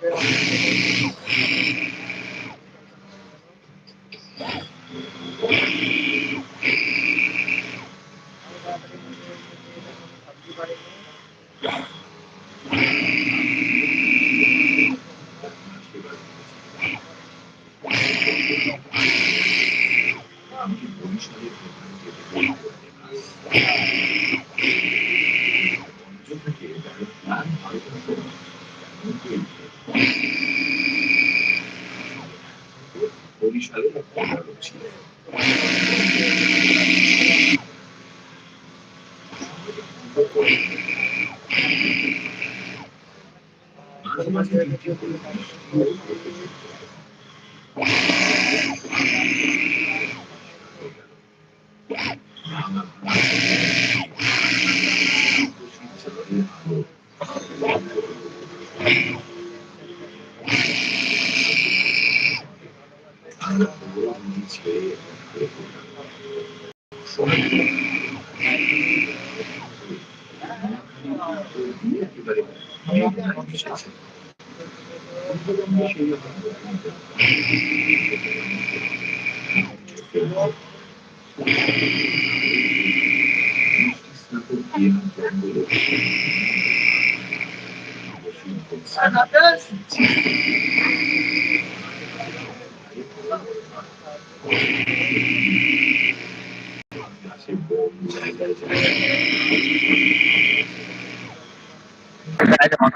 pero Thank you.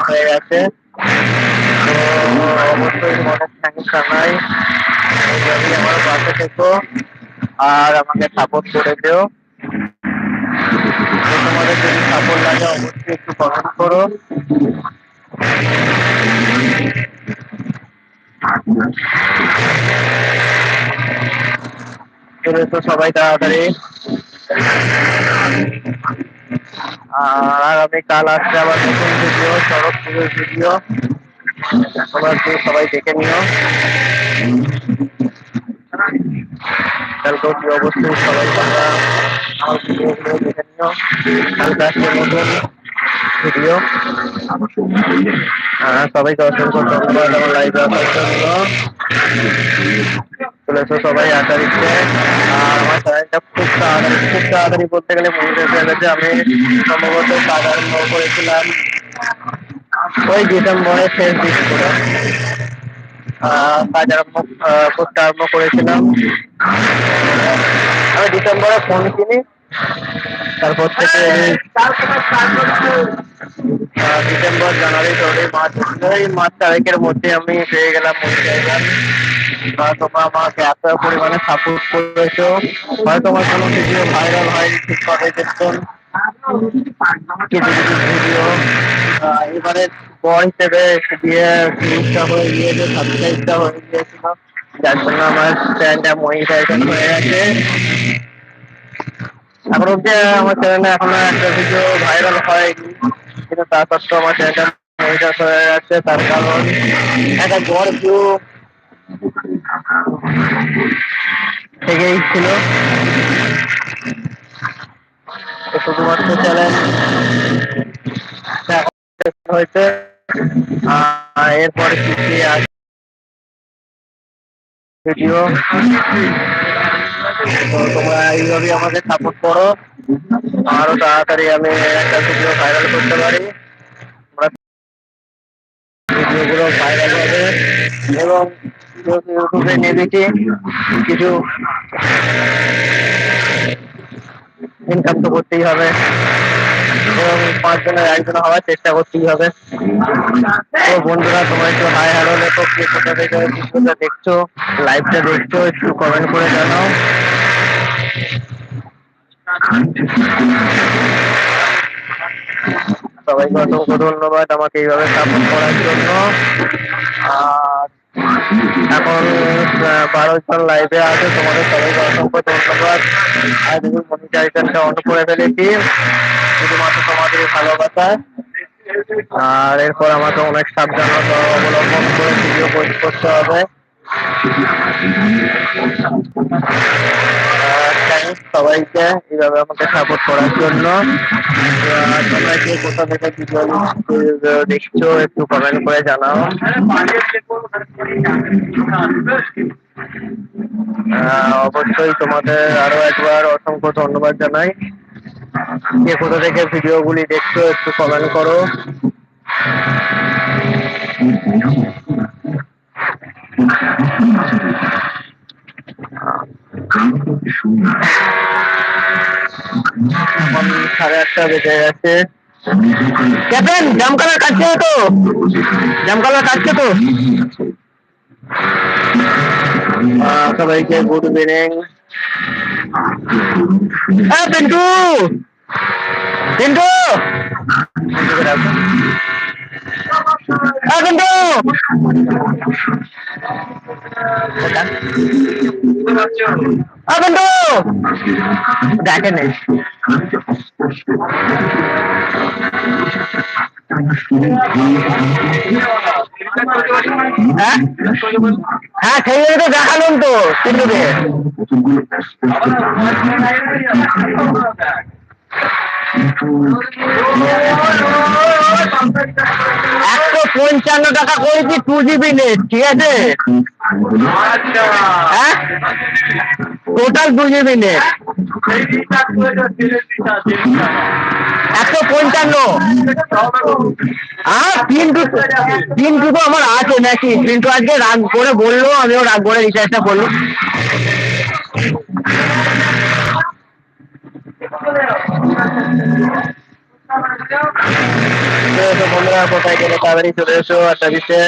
হয়ে গেছে তো অবশ্যই মনে থেকো আর আমাকে সাপোর্ট করে দিও। তোমাদের যদি সাপোর্ট লাগে, অবশ্যই একটু কমেন্ট করো। সবাই তাড়াতাড়ি। আর আগামী কাল আসছে আবার নতুন ভিডিও শরৎ পুজোর ভিডিও তোমরা সবাই দেখে নিও। কালকে অতি অবশ্যই সবাই আমার ভিডিওগুলো দেখে নিও। কালকে আসছে নতুন। ভিডিও হ্যাঁ সবাইকে অসংখ্য ধন্যবাদ। আমার লাইভে আসার জন্য চলে এসো সবাই আট তারিখে আর আমার চ্যানেলটা খুব তাড়াতাড়ি খুব তাড়াতাড়ি বলতে গেলে মনে হয়ে গেছে আমি সম্ভবত কাজ আরম্ভ করেছিলাম ওই ডিসেম্বরের শেষ দিক আহ, কাজ আরম্ভ করতে আরম্ভ করেছিলাম। আমি ডিসেম্বরে ফোন কিনি। তারপর থেকে আহ, ডিসেম্বর জানুয়ারি ফেব্রুয়ারি মার্চ। এই মাস তারিখের মধ্যে আমি পেয়ে গেলাম ওই জায়গা আর তোমরা আমাকে এত পরিমাণে সাপোর্ট করেছ। হয়তো আমার কোনো ভিডিও ভাইরাল হয়নি ঠিকভাবে দেখুন। কিছু কিছু ভিডিও এবারে বয় হিসেবে দিয়ে ভিউজটা হয়ে গিয়েছে সাবস্ক্রাইবটা হয়ে গিয়েছিল যার জন্য আমার চ্যানেলটা মনিটাইজেশন হয়ে গেছে। এখন অব্দি আমার চ্যানেলে এখনও একটা ভিডিও ভাইরাল হয়নি। কিন্তু তা সত্ত্বেও আমার চ্যানেলটা মনিটাইজ হয়ে গেছে, তার কারণ একটা গড় ভিউ থেকেই ছিল। শুধুমাত্র চ্যানেল হয়েছে। এরপরে কি ভিডিও তো তোমরা এইভাবে আমাকে সাপোর্ট করো। আরও তাড়াতাড়ি আমি একটা ভিডিও ভাইরাল করতে পারি। ভিডিওগুলো ভাইরাল হবে। এবং ইউটিউবে নেমেছি কিছু ইনকাম তো করতেই হবে। এবং পাঁচজনের একজন হওয়ার চেষ্টা করতেই হবে। তো বন্ধুরা তোমরা একটু হাই হ্যালো লেখো, কে কোথা থেকে ভিডিওটা দেখছ লাইভটা দেখছ, একটু কমেন্ট করে জানাও। সবাইকে অসংখ্য ধন্যবাদ আমাকে এইভাবে সাপোর্ট করার জন্য। আর এখন বারো জন লাইভে আছে, তোমাদের সবাইকে অসংখ্য ধন্যবাদ। আর আমি মনিটাইজেশনটা অন করে ফেলেছি। শুধুমাত্র তোমাদের ভালোবাসায়। আর এরপর আমাকে অনেক সাবধানতা অবলম্বন করে ভিডিও পোস্ট করতে হবে। সবাইকে এইভাবে আমাকে সাপোর্ট করার জন্য। তোমরা কে কোথা থেকে দেখছ একটু কমেন্ট করে জানাও। অবশ্যই তোমাদের আরও একবার অসংখ্য ধন্যবাদ জানাই। কে কোথা থেকে ভিডিওগুলি দেখছ, একটু কমেন্ট করো। সাড়ে আটটা বেজে গেছে। ক্যাপ্টেন, জামকালার কাটছে তো? জামকালার কাটছে তো? সবাইকে গুড ইভিনিং হ্যাঁ পিন্টু! হ্যাঁ পিন্টু হ্যাঁ পিন্টু ডাকে নেই হ্যাঁ? হ্যাঁ সেই তো দেখালাম তো পিন্টুকে একশো পঞ্চান্ন টাকা করেছি টু জিবি নেট ঠিক আছে? হ্যাঁ? টোটাল টু জিবি নেট একশো পঞ্চান্ন। হ্যাঁ পিন্টু পিন্টু তো আমার আছে নাকি? পিন্টু আজকে রাগ করে বলল, আমিও রাগ করে রিচার্জটা করল বন্ধুরা কোথায় গেলে তাড়াতাড়ি চলে এসো আটটা বিশে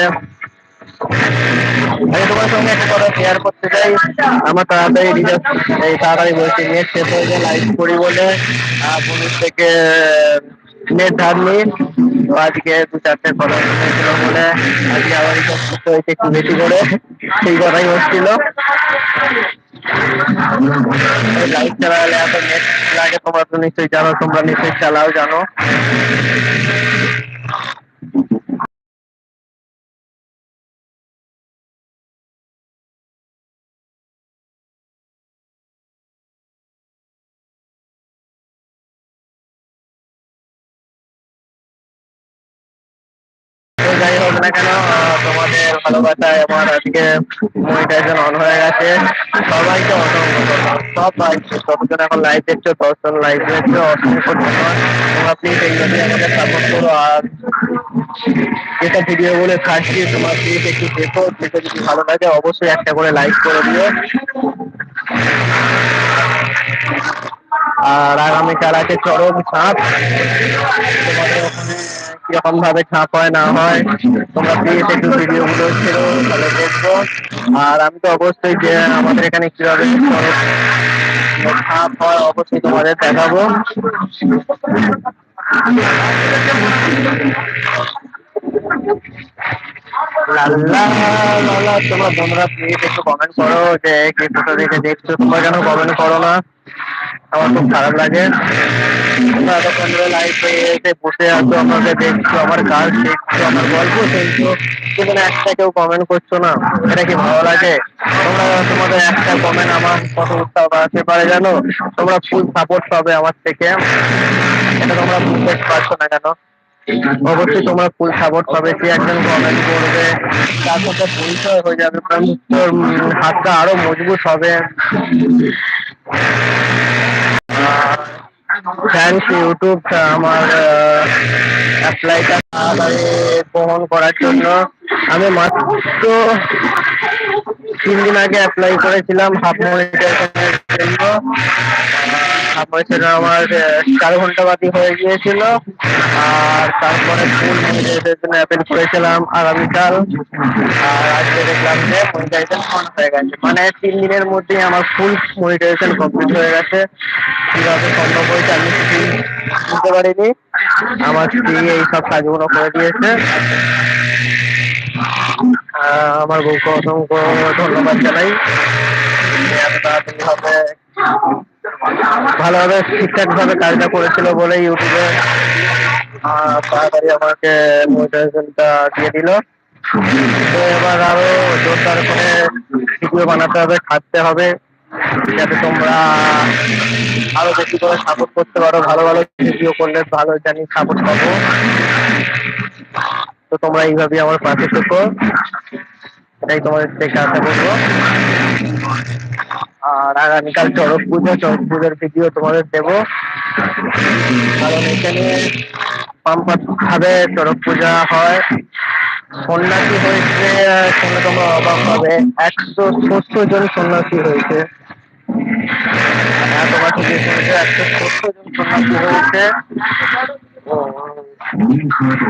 আমি তোমার সঙ্গে একটা কথা শেয়ার করতে চাই আমার তাড়াতাড়ি এই তাড়াতাড়ি বলছি নেট শেষ হয়ে যায় লাইভ করি বলে আর পুলিশ থেকে নেট ধার নিই তো আজকে দু চারটে কথা শুনেছিল বলে আজকে আবার করতে হয়েছে একটু বেশি করে সেই কথাই হচ্ছিল। লাইভ চালালে এত নেট লাগে তোমরা তো নিশ্চয়ই জানো তোমরা নিশ্চয়ই চালাও জানো যাই হোক না কেন তোমাদের ভালোবাসায় আমার আজকে মনিটাইজেশন অন হয়ে গেছে। সবাইকে অসংখ্য সবাইকে যতজন এখন লাইভ দেখছ, দশজন লাইভ দেখছ, অসংখ্য ধন্যবাদ। তোমরা প্লিজ এইভাবে আমাকে সাপোর্ট করো। আর যেটা ভিডিও গুলো ছাড়ছি তোমার প্লিজ একটু দেখো। দেখে যদি ভালো লাগে, অবশ্যই একটা করে লাইক করে দিও। আর আগামীকাল আছে চরম ছাপ তোমাদের ওখানে কীরকম ভাবে ছাপ হয়, না হয়, তোমরা প্লিজ একটু ভিডিও গুলো ছিল তাহলে দেখব। আর আমি তো অবশ্যই যে আমাদের এখানে কীভাবে ছাপ হয়, অবশ্যই তোমাদের দেখাবো। কমেন্ট করো যে কে কোথা থেকে দেখছ কমেন্ট করো না আমার খুব খারাপ লাগে তোমরা দেখছ আমার কাজ দেখছ আমার গল্প শুনছো কিন্তু একটা কেউ কমেন্ট করছ না এটা কি ভালো লাগে। তোমরা তোমাদের একটা কমেন্ট আমার কত উৎসাহ বাড়াতে পারে জানো? তোমরা ফুল সাপোর্ট পাবে আমার থেকে। এটা তোমরা বুঝতে পারছ না কেন? অবশ্যই তোমরা ফুল সাপোর্ট পাবে। যে একজন কমেন্ট করবে, তার সাথে পরিচয় হয়ে যাবে তোর হাতটা আরও মজবুত হবে। থ্যাংকস ইউটিউব আমার অ্যাপ্লাইটা গ্রহণ করার জন্য। আমি মাত্র তিন দিন আগে অ্যাপ্লাই করেছিলাম, হাফ মনিটাইজেশনের জন্য। তারপরে সেটা আমার চার ঘণ্টা বাকি হয়ে গিয়েছিল। আর তারপরে ফুল মনিটাইজের জন্য অ্যাপিল করেছিলাম আগামীকাল। আর আজকে দেখলাম যে মনিটাইজেশন অন হয়ে গেছে। মানে তিন দিনের মধ্যেই আমার ফুল মনিটাইজেশন কমপ্লিট হয়ে গেছে। কীভাবে সম্ভব হয়েছে আমি বুঝতে পারিনি। আমার স্ত্রী এই সব কাজগুলো করে দিয়েছে। আমার বউকে অসংখ্য ধন্যবাদ জানাই। এত তাড়াতাড়ি ভাবে ভালোভাবে ঠিকঠাক ভাবে কাজটা করেছিল বলে ইউটিউবে তাড়াতাড়ি আমাকে মোটিভেশনটা দিয়ে দিল। তো এবার আরও জোরদার করে ভিডিও বানাতে হবে, খাটতে হবে, যাতে তোমরা আরও বেশি করে সাপোর্ট করতে পারো, ভালো ভালো ভিডিও করলে ভালো জানি সাপোর্ট পাবো। তো তোমরা এইভাবে আমার পাশে থেকো। এটাই তোমাদের থেকে আশা করব। আর আগামীকাল চড়ক পুজো, চড়ক পুজোর ভিডিও তোমাদের দেবো। কারণ এখানে পাম্পার ভাবে চড়ক পূজা হয়। সন্ন্যাসী হয়েছে শুনে তোমরা অবাক হবে। একশো সত্তর জন সন্ন্যাসী হয়েছে। হ্যাঁ তোমার থেকে শুনেছে একশো সত্তর জন সন্ন্যাসী হয়েছে।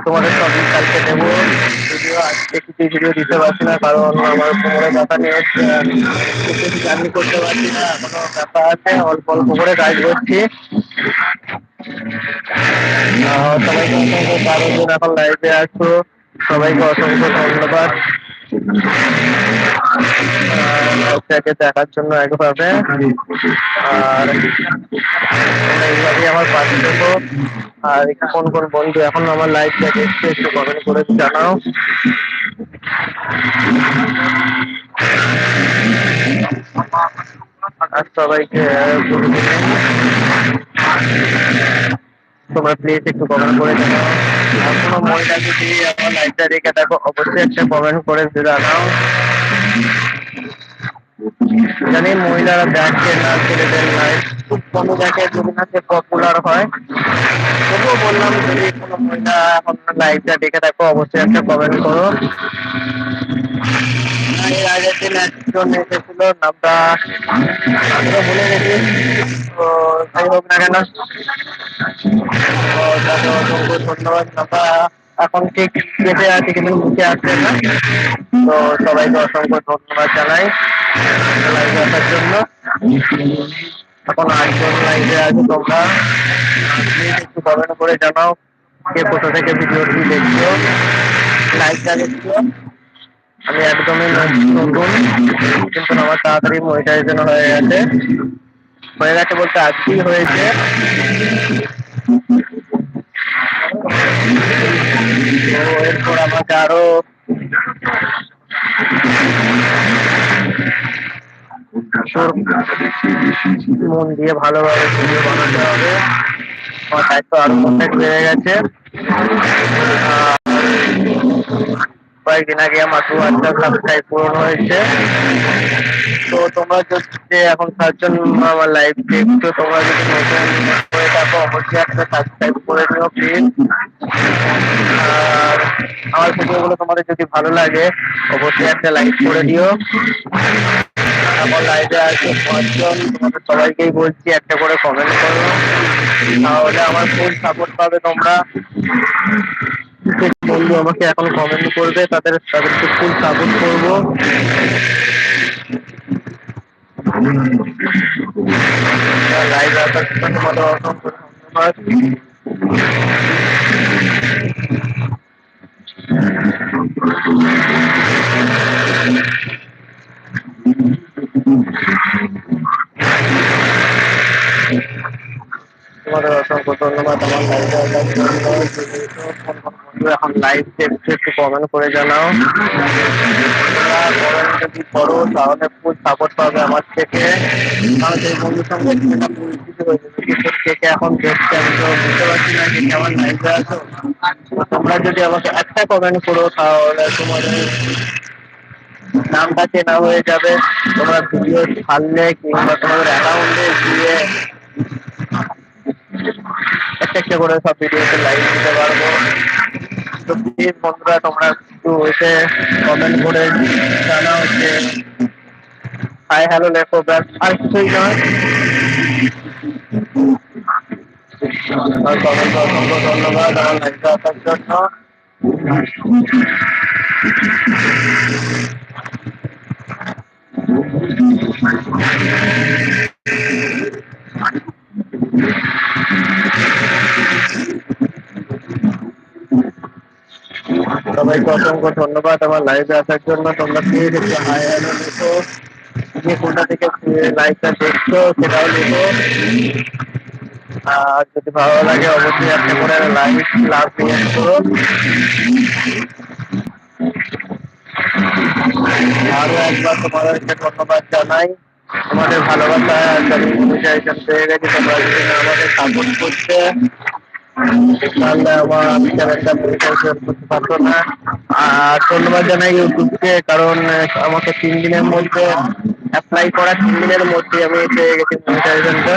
তোমাদের সবই কালকে দেবো ভিডিও আজকে কিছু ভিডিও দিতে পারছি না, কারণ আমার কোমরে ব্যথা নিয়ে কিছু জার্নি করতে পারছি না, কোনো ব্যথা আছে? অল্প অল্প করে কাজ করছি। সবাইকে অসংখ্য কারণ এখন লাইভে আসো সবাইকে অসংখ্য ধন্যবাদ। লাইভটাকে দেখার জন্য একভাবে। আর তোমরা এইভাবেই আমার পাশে আর কোন কোন বন্ধু এখন আমার লাইভটা দেখছে একটু কমেন্ট করে জানাও। সবাইকে, তোমরা প্লিজ একটু কমেন্ট করে জানাও। কোনো মহিলা যদি আমার লাইভটা দেখে দেখো। অবশ্যই একটা কমেন্ট করে জানাও। জানি মহিলারা দেখে না, ছেলেদের লাইভ খুব কম দেখে যদি না, সে পপুলার হয়। তবুও বললাম, যদি কোনো মহিলা এখন লাইভটা দেখে দেখো, অবশ্যই একটা কমেন্ট করো। একজন এসেছিল তো ধন্যবাদ। এখন ঠিক কেটে আছে, কিন্তু মুখে আসছে না তো সবাইকে অসংখ্য ধন্যবাদ জানাই লাইভে আসার জন্য। এখন আটজন লাইভে আছে তোমরা। একটু কমেন্ট করে জানাও, কে কোথা থেকে ভিডিওটি দেখছ। লাইভটা দেখছ আমি একদমই নতুন, কিন্তু আমার তাড়াতাড়ি মনিটাইজেশন হয়ে গেছে। হয়ে গেছে বলতে আজকেই হয়েছে। এরপর আমাকে আরও মন দিয়ে ভালোভাবে ভিডিও বানাতে হবে। আমার দায়িত্ব আরও অনেক বেড়ে গেছে। কয়েকদিন আগে আমার দু হাজার সাবস্ক্রাইব পূরণ হয়েছে। তো তোমরা যদি এখন সাতজন আমার লাইভ দেখছ, তোমরা যদি নতুন হয়ে থাকো, অবশ্যই একটা সাবস্ক্রাইব করে নিও প্লিজ আর আমার ভিডিওগুলো তোমাদের যদি ভালো লাগে, অবশ্যই একটা লাইক করে দিও। আমার লাইভে আছে পাঁচজন, তোমাদের সবাইকেই বলছি, একটা করে কমেন্ট করো। তাহলে আমার ফুল সাপোর্ট পাবে তোমরা। বন্ধু আমাকে এখন কমেন্ট করবে, তাদের, তাদেরকে ফুল সাপোর্ট করব। লাইভ আসার জন্য তোমাদের অসংখ্য ধন্যবাদ। তোমাদের অসংখ্য ধন্যবাদ, আমার লাইভে এখন লাইভ দেখছে একটু কমেন্ট করে জানাও। যদি করো, তাহলে ফুল সাপোর্ট পাবে আমার থেকে। কারণ সেই বন্ধুর সঙ্গে পরিস্থিতি হয়েছে। এখন দেখছে, আমি তো বুঝতে পারছি না যে কেমন লাইভে আছো। তোমরা যদি আমাকে একটা কমেন্ট করো, তাহলে তোমাদের নামটা চেনা হয়ে যাবে। তোমরা ভিডিও ছাড়লে কিংবা তোমাদের অ্যাকাউন্টে গিয়ে একটা একটা করে সব ভিডিওতে লাইক দিতে পারব। তো প্লিজ বন্ধুরা, তোমরা একটু এসে কমেন্ট করে জানাও যে হাই হ্যালো লেখো, ব্যাস। আর কিছুই নয়। ধন্যবাদ। আমার লাইভে আসার জন্য সবাইকে অসংখ্য ধন্যবাদ আমার লাইভে আসার জন্য। তোমরা প্লিজ একটু হাই হ্যালো লেখো। যে কোনটা থেকে লাইভটা দেখছ সেটাও লেখো। আর যদি ভালো লাগে অবশ্যই একটা করে লাইক লাভ নিয়ে আরও একবার তোমাদেরকে ধন্যবাদ জানাই। তোমাদের ভালোবাসা ইনভিটেশন পেয়ে গেছি আমাদের সাপোর্ট করতে। তাহলে আমার আমি চ্যানেলটা মনিটাইজেশন করতে পারতো না। আর ধন্যবাদ জানাই ইউটিউবকে, কারণ আমাকে তিন দিনের মধ্যে অ্যাপ্লাই করা তিন দিনের মধ্যে আমি পেয়ে গেছি মনিটাইজেশনটা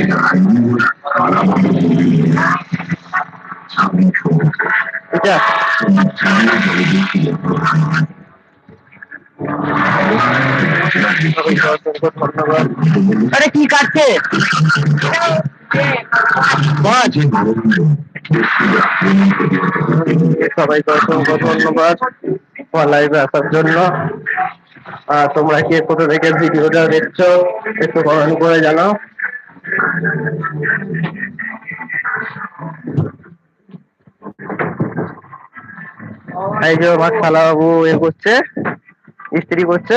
এটা সবাইকে আরে কি কাটছে? মাছ সবাইকে অসংখ্য ধন্যবাদ লাইভে আসার জন্য। তোমরা কে কোথা থেকে ভিডিওটা দেখছ, একটু কমেন্ট করে জানাও। এই যে আমার শালাবাবু এ করছে ইস্ত্রি করছে।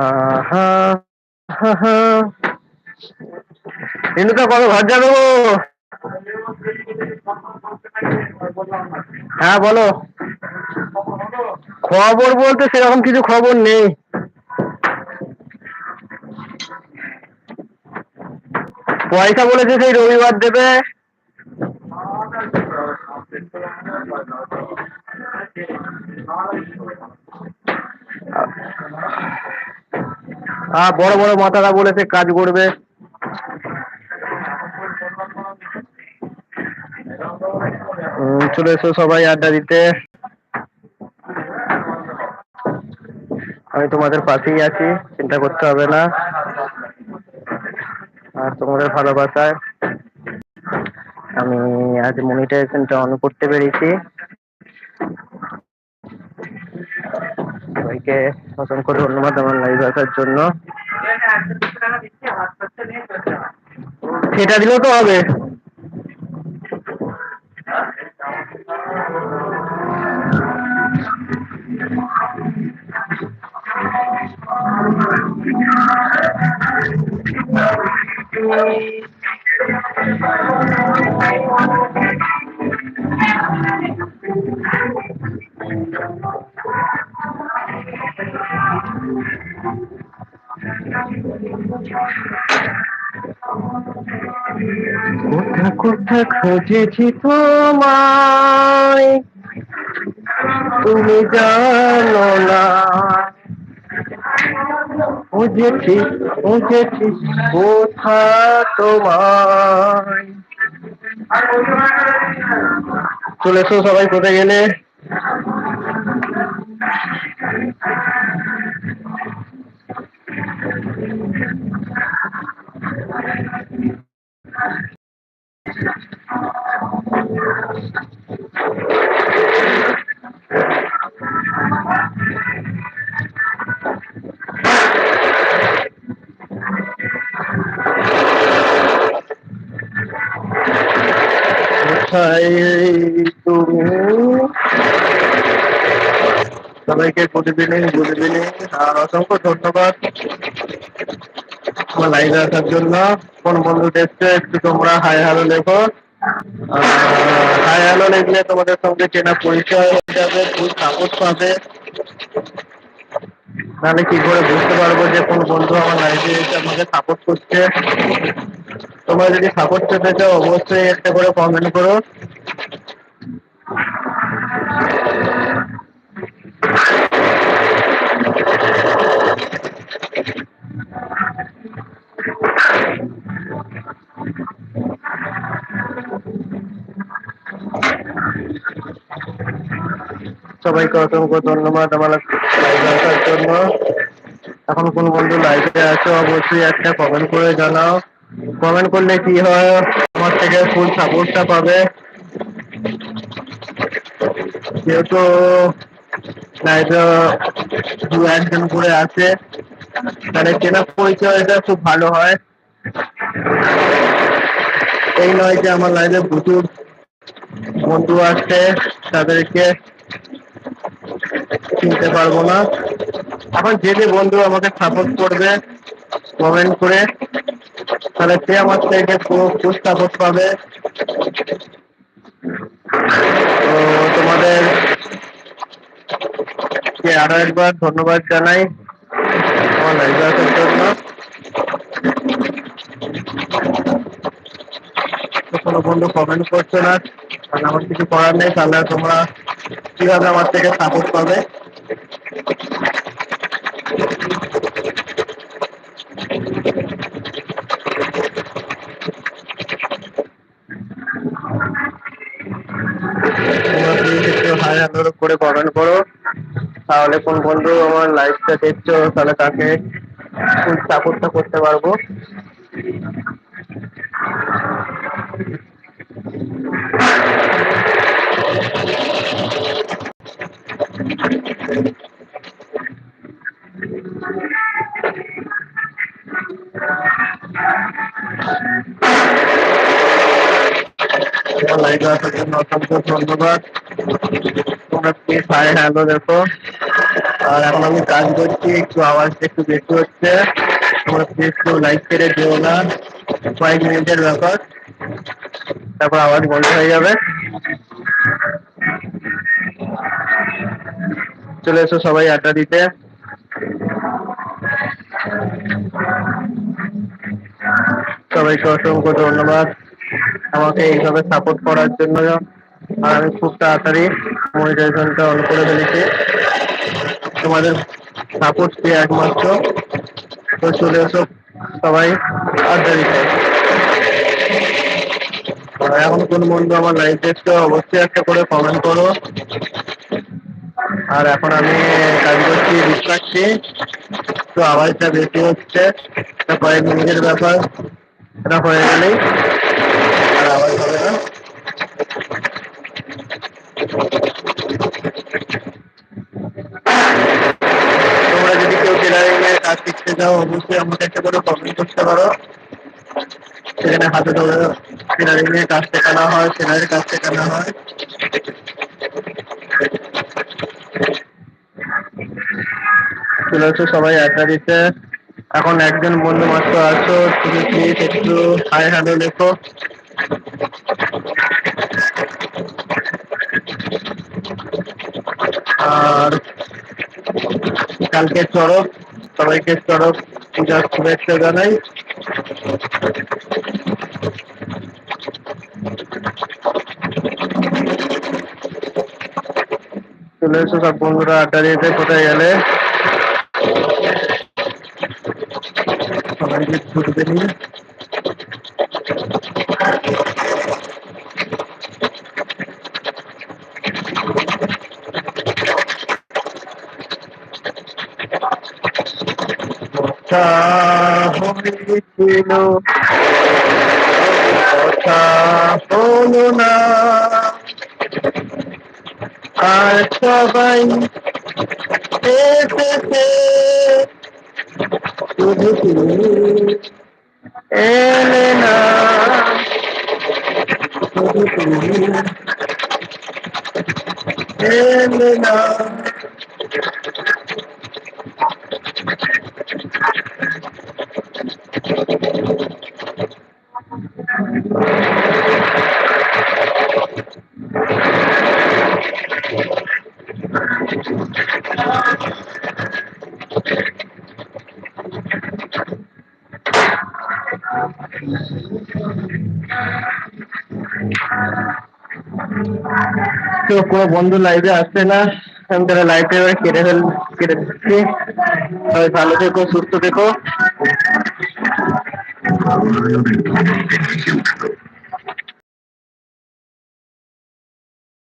আহা হা হা। কবে ঘর যাবে হ্যাঁ বলো। খবর বলতে সেরকম কিছু খবর নেই। পয়সা বলেছে সেই রবিবার দেবে। হ্যাঁ বড় বড় মাথারা বলেছে কাজ করবে। এসো সবাই আড্ডা দিতে। আমি তোমাদের পাশেই আছি, চিন্তা করতে হবে না। আর তোমাদের ভালোবাসায় আমি আজ মনিটাইজেশনটা অন করতে পেরেছি। সবাইকে অসংখ্য ধন্যবাদ আমার লাইভ আসার জন্য। সেটা দিলেও তো হবে। খুঁজেছি তোমায়। তুমি জানো না। খুঁজেছি খুঁজেছি কোথা তোমায়। চলে এসো সবাই কোথায় গেলে? সবাইকে গুড ইভিনিং আর অসংখ্য ধন্যবাদ আমার লাইভে আসার জন্য। কোন বন্ধু দেখছে, একটু তোমরা হাই হ্যালো লেখো। হাই হ্যালো লিখলে তোমাদের সঙ্গে চেনা পরিচয় হয়ে যাবে ফুল সাপোর্ট পাবে। নাহলে কি করে বুঝতে পারব যে কোন বন্ধু আমার লাইফে এসে আমাকে সাপোর্ট করছে? তোমরা যদি সাপোর্ট পেতে চাও, অবশ্যই একটা করে কমেন্ট করো। সবাইকে অসংখ্য ধন্যবাদ আমার লাইভে আসার জন্য। এখন কোন বন্ধু লাইভে আছো, অবশ্যই একটা কমেন্ট করে জানাও। কমেন্ট করলে কি হয়? আমার থেকে ফুল সাপোর্টটা পাবে। যেহেতু করে আছে। তাহলে চেনা পরিচয়টা খুব ভালো হয়। এই নয় যে আমার লাইভে প্রচুর বন্ধু আছে, তাদেরকে চিনতে পারব না। এখন যে যে বন্ধু আমাকে সাপোর্ট করবে কমেন্ট করে, তাহলে সে আমার থেকে পুরো সাপোর্ট পাবে। তো তোমাদের কে আরও একবার ধন্যবাদ জানাই আমার লাইভ আসার জন্য কোনো বন্ধু কমেন্ট করছ না? কারণ আমার কিছু করার নেই, তাহলে তোমরা কীভাবে আমার থেকে সাপোর্ট পাবে? কমেন্ট করো। তাহলে কোন বন্ধু আমার লাইভটা দেখছ, তাহলে তাকে সাপোর্টটা করতে পারব। লাইভে আসার জন্য অসংখ্য ধন্যবাদ। হাই হ্যালো দেখো। আর এখন আমি কাজ করছি, একটু আওয়াজটা একটু বেশি হচ্ছে। তোমরা প্লিজ কেউ লাইক করে দিও না। কয়েক মিনিটের ব্যাপার। তারপর আওয়াজ বন্ধ হয়ে যাবে। চলে এসো সবাই আড্ডা দিতে। সবাইকে অসংখ্য ধন্যবাদ। আমাকে এইভাবে সাপোর্ট করার জন্য। আর আমি খুব তাড়াতাড়ি মনিটাইজেশনটা অন করে ফেলেছি। তোমাদের সাপোর্ট পেয়ে একমাত্র। তো চলে এসো সবাই আড্ডা এখন কোন বন্ধু আমার লাইভ দেখছ অবশ্যই একটা করে কমেন্ট করো। আর এখন আমি কাজ করছি রাখছি তো আওয়াজটা বেশি হচ্ছে কয়েক মিনিটের ব্যাপার। এটা হয়ে গেলেই আর আওয়াজ হবে না তোমরা যদি কেউ টেলারিং এর কাজ শিখতে চাও, অবশ্যই আমাকে একটা করে কমেন্ট করতে পারো। সেখানে হাতে ধরে টেলারিং এর কাজ শেখানো হয়, সেলাইয়ের কাজ শেখানো হয়। চলে এসো সবাই আড্ডা দিতে এখন একজন বন্ধু মাত্র আছো, তুমি প্লিজ একটু হাই হ্যালো লেখো। আর কালকে চড়ক, সবাইকে চড়ক, পূজার শুভেচ্ছা জানাই। চলে এসো সব বন্ধুরা আড্ডা দিতে কোথায় গেলে? সবাইকে ছুটবে নিয়ে। কথা হয়েছিল কথা হলো না। আর সবাই। এসেছে। তুমি এলে না। শুধু তুমি এলে না। তো কোনো বন্ধু লাইভে আসছে না। আমি তাহলে লাইভে এবার কেটে ফেল কেটে দিচ্ছি। সবাই ভালো থেকো, সুস্থ থেকো।